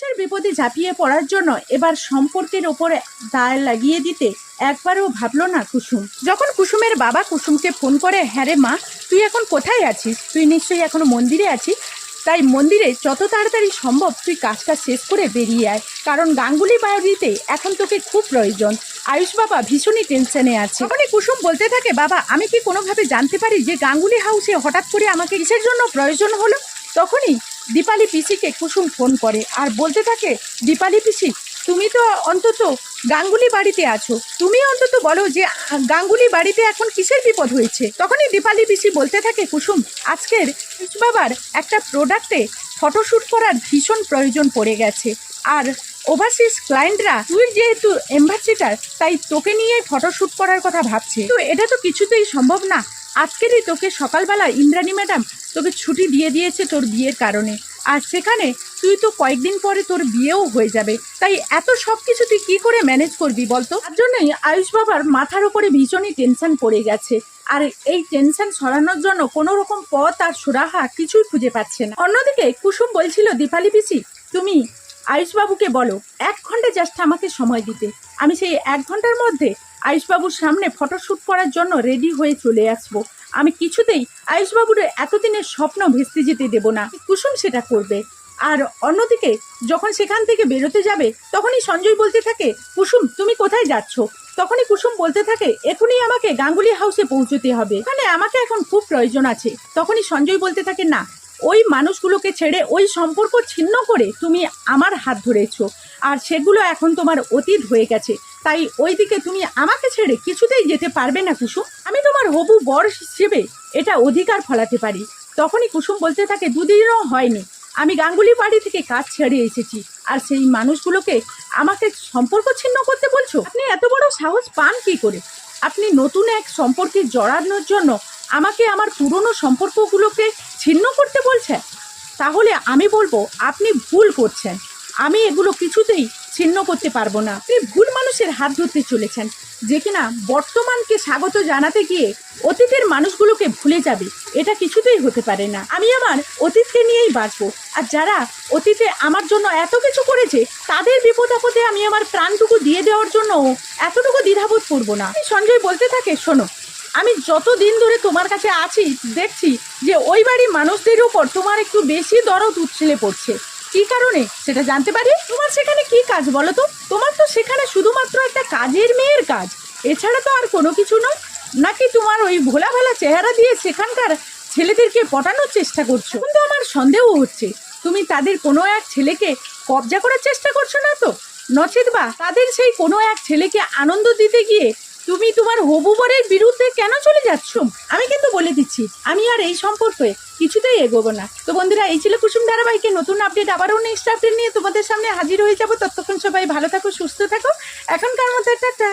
মানুষের বিপদে ঝাঁপিয়ে পড়ার জন্য এবার সম্পর্কের ওপরে দায় লাগিয়ে দিতে একবারও ভাবলো না কুসুম। যখন কুসুমের বাবা কুসুমকে ফোন করে হ্যাঁ রে মা, তুই এখন কোথায় আছিস? তুই নিশ্চয়ই এখনও মন্দিরে আছিস? তাই মন্দিরে যত তাড়াতাড়ি সম্ভব তুই কাজটা শেষ করে বেরিয়ে আয়। কারণ গাঙ্গুলি বাড়িতে এখন তোকে খুব প্রয়োজন। আয়ুষ বাবা ভীষণই টেনশনে আছে। তখনই কুসুম বলতে থাকে, বাবা, আমি কি কোনোভাবে জানতে পারি যে গাঙ্গুলি হাউসে হঠাৎ করে আমাকে কিসের জন্য প্রয়োজন হলো? তখনই দীপালি পিসিকে কুসুম ফোন করে আর বলতে থাকে, দীপালি পিসি, তুমি তো অন্তত গাঙ্গুলি বাড়িতে আছো। তুমি অন্তত বলো যে, গাঙ্গুলি বাড়িতে এখন কিসের বিপদ হয়েছে? তখনই দীপালি পিসি বলতে থাকে, কুসুম, আজকের বাবার একটা প্রোডাক্টে ফটোশ্যুট করার ভীষণ প্রয়োজন পড়ে গেছে। আর ওভারসিজ ক্লায়েন্টরা তুই যেহেতু এম্বাসিডার তাই তোকে নিয়ে ফটোশ্যুট করার কথা ভাবছে। তো এটা তো কিছুতেই সম্ভব না। আজকেরই তোকে সকালবেলা ইন্দ্রাণী ম্যাডাম তোকে ছুটি দিয়ে দিয়েছে তোর বিয়ের কারণে। আর সেখানে তুই তো কয়েকদিন পরে তোর বিয়েও হয়ে যাবে। তাই এত সব কিছু তুই কী করে ম্যানেজ করবি বলতো? তার জন্যই আয়ুষ বাবার মাথার ওপরে ভীষণই টেনশন পড়ে গেছে। আর এই টেনশন সরানোর জন্য কোনো রকম পথ আর সুরাহা কিছুই খুঁজে পাচ্ছে না। অন্যদিকে কুসুম বলছিল, দীপালি পিসি, তুমি আয়ুষবাবুকে বলো, এক ঘণ্টা জাস্ট আমাকে সময় দিতে। আমি সেই এক ঘণ্টার মধ্যে আয়ুষবাবুর সামনে ফটোশ্যুট করার জন্য রেডি হয়ে চলে আসব। আমি কিছুতেই আয়ুষবাবুর এতদিনের স্বপ্ন ভেস্তে যেতে দেব না। কুসুম সেটা করবে। আর অন্যদিকে, যখন সেখান থেকে বেরোতে যাবে, তখনই সঞ্জয় বলতে থাকে, কুসুম, তুমি কোথায় যাচ্ছ? তখনই কুসুম বলতে থাকে, এখনই আমাকে গাঙ্গুলি হাউসে পৌঁছতে হবে। এখানে আমাকে এখন খুব প্রয়োজন আছে। তখনই সঞ্জয় বলতে থাকে, না, ওই মানুষগুলোকে ছেড়ে ওই সম্পর্ক ছিন্ন করে তুমি আমার হাত ধরেছ। আর সেগুলো এখন তোমার অতীত হয়ে গেছে। তাই ওই দিকে তুমি আমাকে ছেড়ে কিছুতেই যেতে পারবে না, কুসুম। আমি তোমার হবু বর হিসেবে এটা অধিকার ফলাতে পারি। তখনই কুসুম বলতে থাকে, দুদিনও হয়নি। আমি গাঙ্গুলি বাড়ি থেকে কাজ ছেড়ে এসেছি। আর সেই মানুষগুলোকে আমাকে সম্পর্ক ছিন্ন করতে বলছো? আপনি এত বড় সাহস পান কি করে? আপনি নতুন এক সম্পর্কে জড়ানোর জন্য আমাকে আমার পুরনো সম্পর্কগুলোকে ছিন্ন করতে বলছেন? তাহলে আমি বলব, আপনি ভুল করছেন। আমি এগুলো কিছুতেই ছিন্ন করতে পারব না। তিনি ভুল মানুষের হাত ধরতে চলেছেন। যে কিনা বর্তমানকে স্বাগত জানাতে গিয়ে অতীতের মানুষগুলোকে ভুলে যাবে, এটা কিছুতেই হতে পারে না। আমি আমার অতীতকে নিয়েই বাঁচবো। আর যারা অতীতে আমার জন্য এত কিছু করেছে, তাদের বিপদ আপদে আমি আমার প্রাণটুকু দিয়ে দেওয়ার জন্য এতটুকু দ্বিধাবোধ করব না। সঞ্জয় বলতে থাকে, শোনো, আমি যত দিন ধরে তোমার কাছে আছি, দেখছি যে ওই বাড়ির মানুষদের উপর তোমার একটু বেশি দরদ উচ্ছেলে পড়ছে। কি কারণে? সেটা জানতে পারি? তোমার সেখানে কি কাজ বলো তো? তোমার তো সেখানে শুধুমাত্র একটা কাজের মেয়ের কাজ। এছাড়া তো আর কোনো কিছু নয়। নাকি তোমার ওই ভোলা ভালা চেহারা দিয়ে সেখানকার ছেলেদেরকে পটানোর চেষ্টা করছ? কিন্তু আমার সন্দেহ হচ্ছে। তুমি তাদের কোনো এক ছেলেকে কবজা করার চেষ্টা করছ না তো? নচেত বা তাদের সেই কোনো এক ছেলেকে আনন্দ দিতে গিয়ে তুমি তোমার হবু বরের বিরুদ্ধে কেন চলে যাচ্ছ? আমি কিন্তু বলে দিচ্ছি, আমি আর এই সম্পর্কে কিছুতেই এগোবো না। তো বন্ধুরা, এই ছিল কুসুম ধারাবাহিকের নতুন আপডেট আবারও নেক্সট আপডেট নিয়ে তোমাদের সামনে হাজির হয়ে যাব। ততক্ষণ সবাই ভালো থাকো, সুস্থ থাকো। এখনকার মতো একটা